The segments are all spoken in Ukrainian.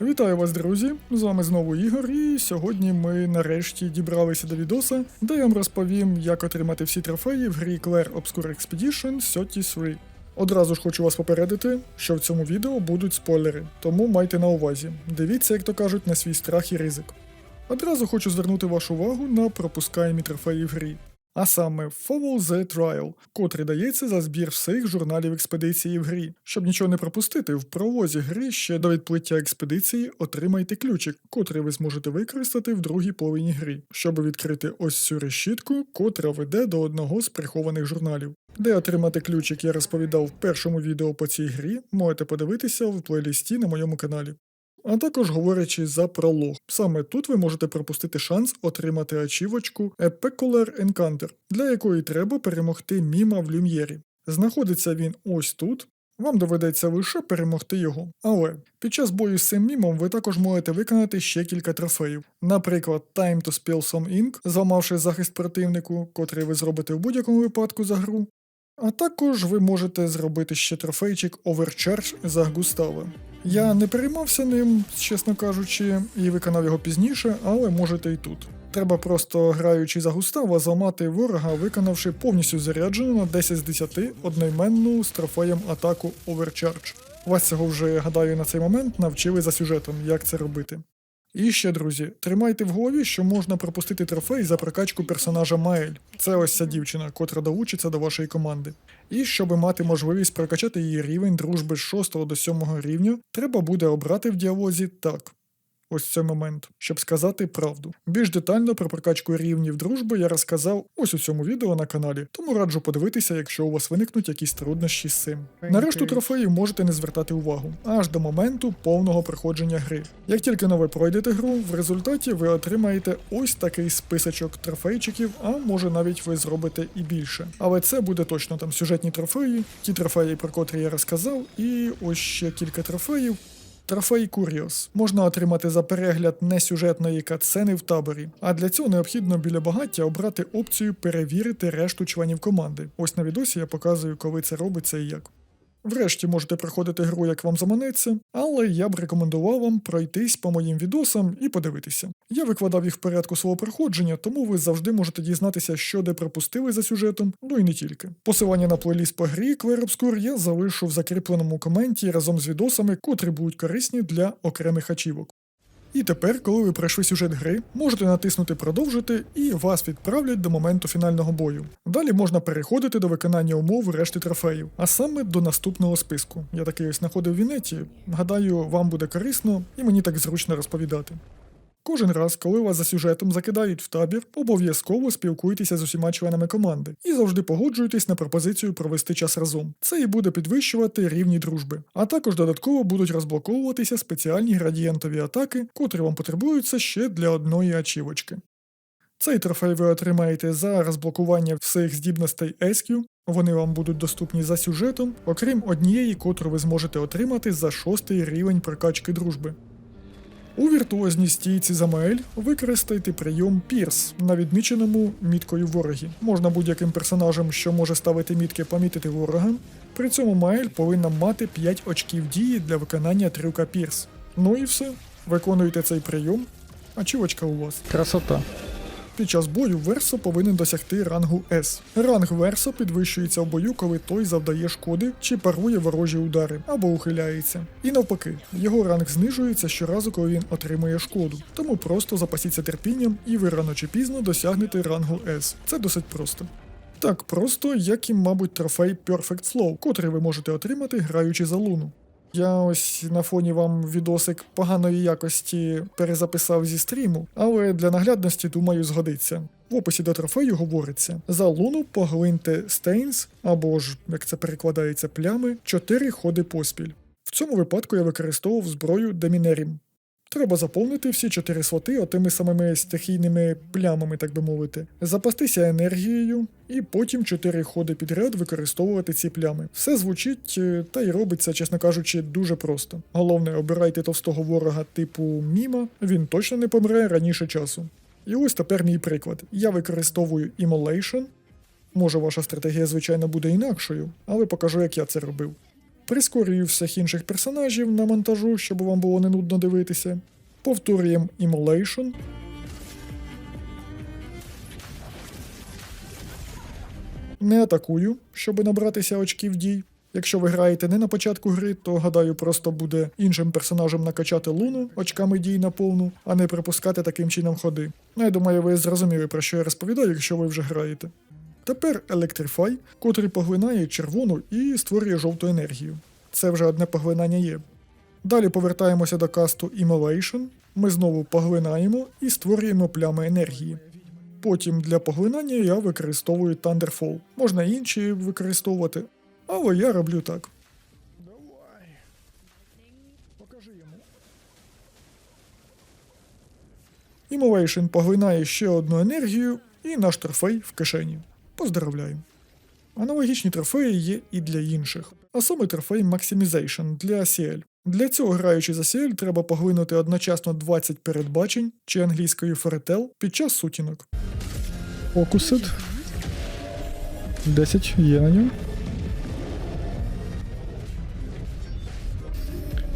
Вітаю вас, друзі! З вами знову Ігор, і сьогодні ми нарешті дібралися до відоса, де я вам розповім, як отримати всі трофеї в грі Clair Obscure Expedition 33. Одразу ж хочу вас попередити, що в цьому відео будуть спойлери, тому майте на увазі. Дивіться, як то кажуть, на свій страх і ризик. Одразу хочу звернути вашу увагу на пропускаємі трофеї в грі. А саме Follow the Trial, котрий дається за збір всіх журналів експедиції в грі. Щоб нічого не пропустити, в пролозі гри ще до відплиття експедиції отримайте ключик, котрий ви зможете використати в другій половині гри, щоб відкрити ось цю решітку, котра веде до одного з прихованих журналів. Де отримати ключик я розповідав в першому відео по цій грі, можете подивитися в плейлісті на моєму каналі. А також говорячи за пролог, саме тут ви можете пропустити шанс отримати ачівочку Epecular Encounter, для якої треба перемогти міма в люм'єрі. Знаходиться він ось тут. Вам доведеться лише перемогти його. Але під час бою з цим мімом ви також можете виконати ще кілька трофеїв. Наприклад, Time to Spill Some Ink, зламавши захист противнику, котрий ви зробите в будь-якому випадку за гру. А також ви можете зробити ще трофейчик Overcharge за Густава. Я не переймався ним, чесно кажучи, і виконав його пізніше, але можете і тут. Треба просто, граючи за Густава, зламати ворога, виконавши повністю заряджену на 10 з 10 одноіменну з трофеєм атаку Overcharge. Вас цього вже, гадаю, на цей момент навчили за сюжетом, як це робити. І ще, друзі, тримайте в голові, що можна пропустити трофей за прокачку персонажа Маель. Це ось ця дівчина, котра долучиться до вашої команди. І щоб мати можливість прокачати її рівень дружби з 6 до 7 рівня, треба буде обрати в діалозі так. Ось цей момент, щоб сказати правду. Більш детально про прокачку рівнів дружби я розказав ось у цьому відео на каналі, тому раджу подивитися, якщо у вас виникнуть якісь труднощі з цим. На решту трофеїв можете не звертати увагу, аж до моменту повного проходження гри. Як тільки но ви пройдете гру, в результаті ви отримаєте ось такий списочок трофейчиків, а може навіть ви зробите і більше. Але це буде точно там сюжетні трофеї, ті трофеї, про котрі я розказав, і ось ще кілька трофеїв. Трофей Куріос можна отримати за перегляд несюжетної катсцени в таборі, а для цього необхідно біля багаття обрати опцію перевірити решту членів команди. Ось на відосі я показую, коли це робиться і як. Врешті можете проходити гру, як вам заманеться, але я б рекомендував вам пройтись по моїм відосам і подивитися. Я викладав їх в порядку свого проходження, тому ви завжди можете дізнатися, що де пропустили за сюжетом, ну і не тільки. Посилання на плейліст по грі Queer Obscure я залишу в закріпленому коменті разом з відосами, котрі будуть корисні для окремих ачівок. І тепер, коли ви пройшли сюжет гри, можете натиснути Продовжити і вас відправлять до моменту фінального бою. Далі можна переходити до виконання умов решти трофеїв, а саме до наступного списку. Я такий ось знаходив в Вінеті. Гадаю, вам буде корисно і мені так зручно розповідати. Кожен раз, коли вас за сюжетом закидають в табір, обов'язково спілкуйтеся з усіма членами команди і завжди погоджуйтесь на пропозицію провести час разом. Це і буде підвищувати рівні дружби. А також додатково будуть розблоковуватися спеціальні градієнтові атаки, котрі вам потребуються ще для одної ачівочки. Цей трофей ви отримаєте за розблокування всіх здібностей SQ, вони вам будуть доступні за сюжетом, окрім однієї, котру ви зможете отримати за шостий рівень прокачки дружби. У віртуозній стійці за Маель використайте прийом Пірс на відміченому міткою ворогі. Можна будь-яким персонажем, що може ставити мітки, помітити ворога. При цьому Маель повинна мати 5 очків дії для виконання трюка Пірс. Ну і все. Виконуйте цей прийом, а чівочка у вас. Красота. Під час бою Версо повинен досягти рангу S. Ранг Версо підвищується в бою, коли той завдає шкоди чи парує ворожі удари або ухиляється. І навпаки, його ранг знижується щоразу, коли він отримує шкоду. Тому просто запасіться терпінням, і ви рано чи пізно досягнете рангу S. Це досить просто. Так просто, як і, мабуть, трофей Perfect Flow, котрий ви можете отримати, граючи за луну. Я ось на фоні вам відосик поганої якості перезаписав зі стріму, але для наглядності, думаю, згодиться. В описі до трофею говориться: за луну поглиньте стейнс, або ж, як це перекладається, плями, 4 ходи поспіль. В цьому випадку я використовував зброю Демінерім. Треба заповнити всі чотири слоти отими самими стихійними плямами, так би мовити, запастися енергією, і потім чотири ходи підряд використовувати ці плями. Все звучить е, та й робиться, чесно кажучи, дуже просто. Головне, обирайте товстого ворога типу Міма, він точно не помре раніше часу. І ось тепер мій приклад. Я використовую Immolation. Може, ваша стратегія, звичайно, буде інакшою, але покажу, як я це робив. Прискорюю всіх інших персонажів на монтажу, щоб вам було не нудно дивитися. Повторюємо Immolation. Не атакую, щоб набратися очків дій. Якщо ви граєте не на початку гри, то гадаю, просто буде іншим персонажем накачати луну очками дій на повну, а не пропускати таким чином ходи. Ну, я думаю, ви зрозуміли, про що я розповідаю, якщо ви вже граєте. Тепер Electrify, котрий поглинає червону і створює жовту енергію. Це вже одне поглинання є. Далі повертаємося до касту Immolation, ми знову поглинаємо і створюємо плями енергії. Потім для поглинання я використовую Thunderfall. Можна інші використовувати, але я роблю так. Immolation поглинає ще одну енергію, і наш трофей в кишені. Поздравляю. Аналогічні трофеї є і для інших, а саме трофей Maximization для CL. Для цього, граючи за CL, треба поглинути одночасно 20 передбачень чи англійською Феретел під час сутінок. Фокусит. 10 є на ньому.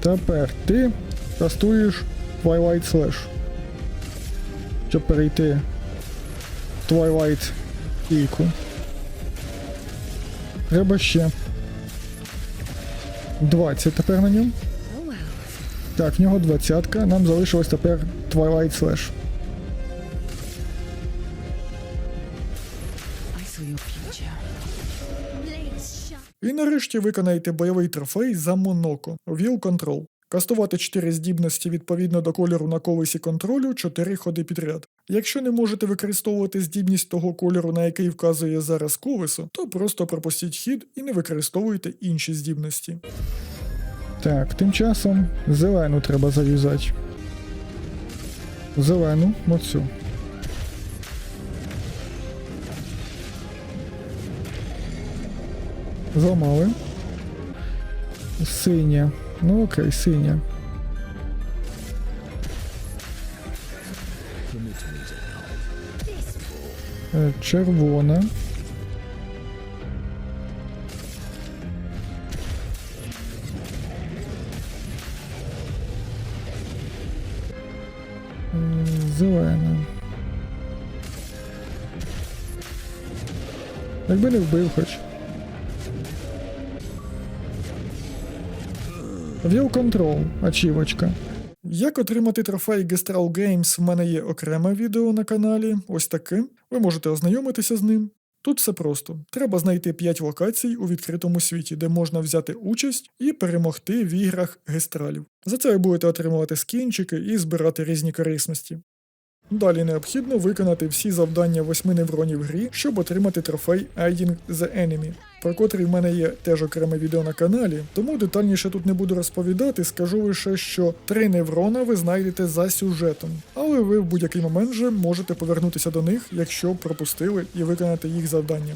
Тепер ти кастуєш Twilight Slash. Щоб перейти в Twilight кійку. Треба ще 20 тепер на ньому. Так, в нього двадцятка. Нам залишилось тепер Twilight Slash. І нарешті виконаєте бойовий трофей за Моноко Wheel Control. Кастувати 4 здібності відповідно до кольору на колесі контролю 4 ходи підряд. Якщо не можете використовувати здібність того кольору, на який вказує зараз колесо, то просто пропустіть хід і не використовуйте інші здібності. Так, тим часом зелену треба зав'язати. Зелену, оцю. Зламали. Синя. Ну окей, синя. Червона. Зелена. Якби не вбив хоч. Віл Control, ачівочка. Як отримати трофей Gestral Games в мене є окреме відео на каналі, ось таке. Ви можете ознайомитися з ним. Тут все просто. Треба знайти 5 локацій у відкритому світі, де можна взяти участь і перемогти в іграх гестралів. За це ви будете отримувати скінчики і збирати різні корисності. Далі необхідно виконати всі завдання восьми невронів грі, щоб отримати трофей Aiding the Enemy, про котрий в мене є теж окреме відео на каналі, тому детальніше тут не буду розповідати, скажу лише, що три неврона ви знайдете за сюжетом, але ви в будь-який момент же можете повернутися до них, якщо пропустили і виконати їх завдання.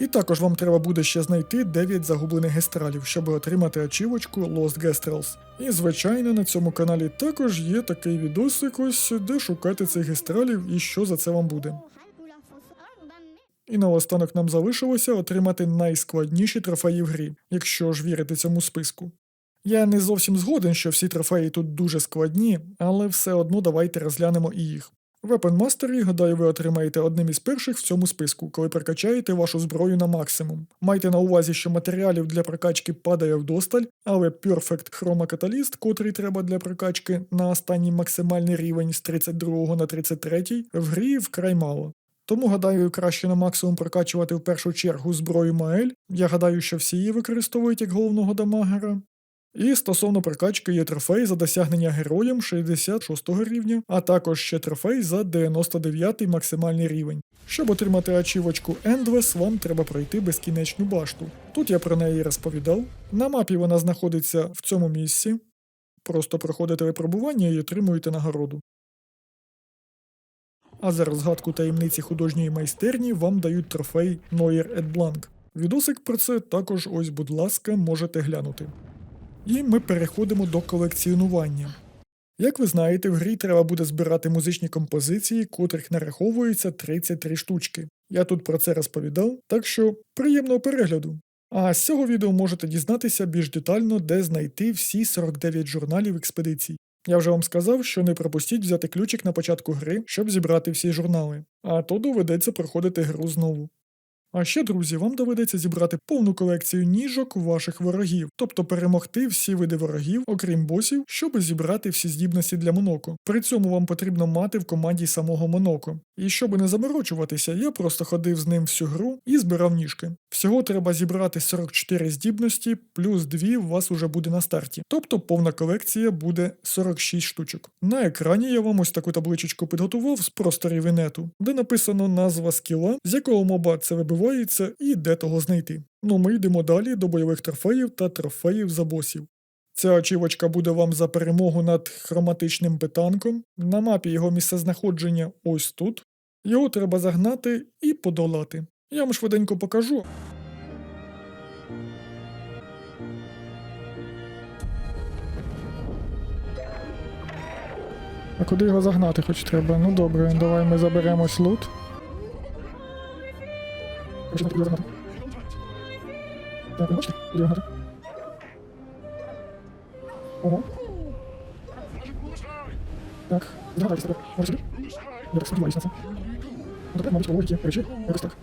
І також вам треба буде ще знайти 9 загублених гестралів, щоб отримати ачівочку Lost Gestrals. І звичайно, на цьому каналі також є такий відосик ось, де шукати цих гестралів і що за це вам буде. І наостанок нам залишилося отримати найскладніші трофеї в грі, якщо ж вірити цьому списку. Я не зовсім згоден, що всі трофеї тут дуже складні, але все одно давайте розглянемо і їх. Weapon Mastery, гадаю, ви отримаєте одним із перших в цьому списку, коли прокачаєте вашу зброю на максимум. Майте на увазі, що матеріалів для прокачки падає вдосталь, але Perfect Chroma котрий треба для прокачки на останній максимальний рівень з 32 на 33, в грі вкрай мало. Тому, гадаю, краще на максимум прокачувати в першу чергу зброю Маель. Я гадаю, що всі її використовують як головного дамагера. І стосовно прокачки є трофей за досягнення героєм 66 рівня, а також ще трофей за 99 максимальний рівень. Щоб отримати ачівочку Endless, вам треба пройти безкінечну башту. Тут я про неї розповідав. На мапі вона знаходиться в цьому місці. Просто проходите випробування і отримуєте нагороду. А за розгадку таємниці художньої майстерні вам дають трофей Noir et Blanc. Відосик про це також ось, будь ласка, можете глянути. І ми переходимо до колекціонування. Як ви знаєте, в грі треба буде збирати музичні композиції, котрих нараховується 33 штучки. Я тут про це розповідав, так що приємного перегляду. А з цього відео можете дізнатися більш детально, де знайти всі 49 журналів експедицій. Я вже вам сказав, що не пропустіть взяти ключик на початку гри, щоб зібрати всі журнали, а то доведеться проходити гру знову. А ще, друзі, вам доведеться зібрати повну колекцію ніжок ваших ворогів, тобто перемогти всі види ворогів, окрім босів, щоб зібрати всі здібності для Моноко. При цьому вам потрібно мати в команді самого Моноко. І щоб не заморочуватися, я просто ходив з ним всю гру і збирав ніжки. Всього треба зібрати 44 здібності, плюс 2 у вас уже буде на старті. Тобто повна колекція буде 46 штучок. На екрані я вам ось таку табличечку підготував з просторів інету, де написано назва скіла, з якого моба це вибивається і де того знайти. Ну ми йдемо далі до бойових трофеїв та трофеїв за босів. Ця очівочка буде вам за перемогу над хроматичним питанком. На мапі його місцезнаходження ось тут. Його треба загнати і подолати. Я вам швиденько покажу. А куди його загнати хоч треба? Ну добре, давай ми заберемось лут. Хочу його загнати. Так, ви бачите? Гнати? Ого. Так, згадайтеся тебе. Може? Я так сподіваюся на це. Ну добре, мабуть, по логіки речі, якось так.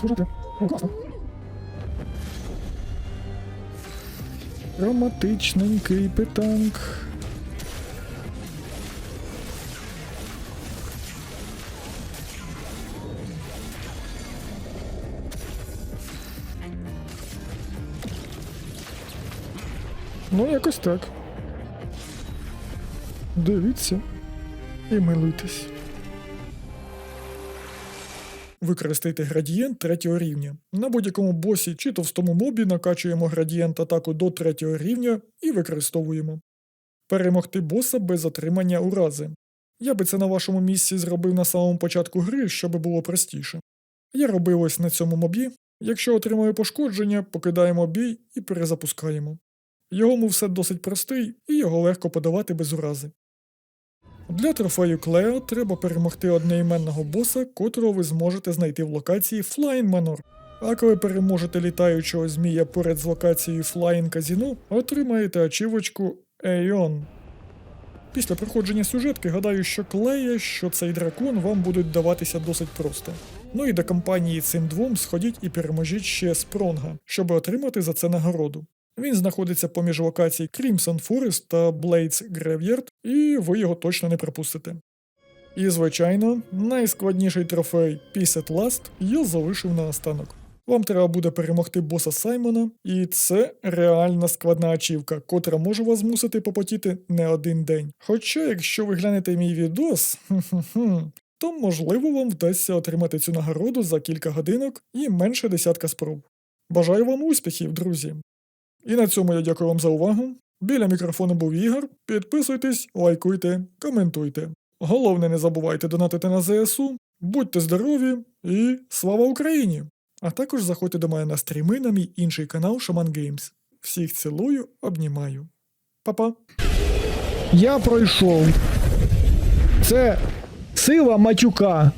Служити. О, класно. Романтичненький питанк. Ну, якось так. Дивіться і милуйтесь. Використайте градієнт третього рівня. На будь-якому босі чи товстому мобі накачуємо градієнт атаку до третього рівня і використовуємо. Перемогти боса без отримання урази. Я би це на вашому місці зробив на самому початку гри, щоб було простіше. Я робив ось на цьому мобі. Якщо отримаю пошкодження, покидаємо бій і перезапускаємо. Його мувсет досить простий і його легко подавати без урази. Для трофею Клео треба перемогти одноіменного боса, котрого ви зможете знайти в локації Flying Manor. А коли переможете літаючого змія поряд з локацією Flying Casino, отримаєте ачівочку Aeon. Після проходження сюжетки гадаю, що клея, що цей дракон вам будуть даватися досить просто. Ну і до компанії цим двом сходіть і переможіть ще Спронга, щоб отримати за це нагороду. Він знаходиться поміж локацій Crimson Forest та Blades Graveyard, і ви його точно не пропустите. І, звичайно, найскладніший трофей Peace at Last я залишив на останок. Вам треба буде перемогти боса Саймона, і це реальна складна ачівка, котра може вас змусити попотіти не один день. Хоча, якщо ви глянете мій відос, то можливо вам вдасться отримати цю нагороду за кілька годинок і менше десятка спроб. Бажаю вам успіхів, друзі! І на цьому я дякую вам за увагу. Біля мікрофону був Ігор. Підписуйтесь, лайкуйте, коментуйте. Головне, не забувайте донатити на ЗСУ, будьте здорові і слава Україні! А також заходьте до мене на стріми на мій інший канал Шаман Геймс. Всіх цілую, обнімаю. Па-па! Я пройшов. Це сила матюка.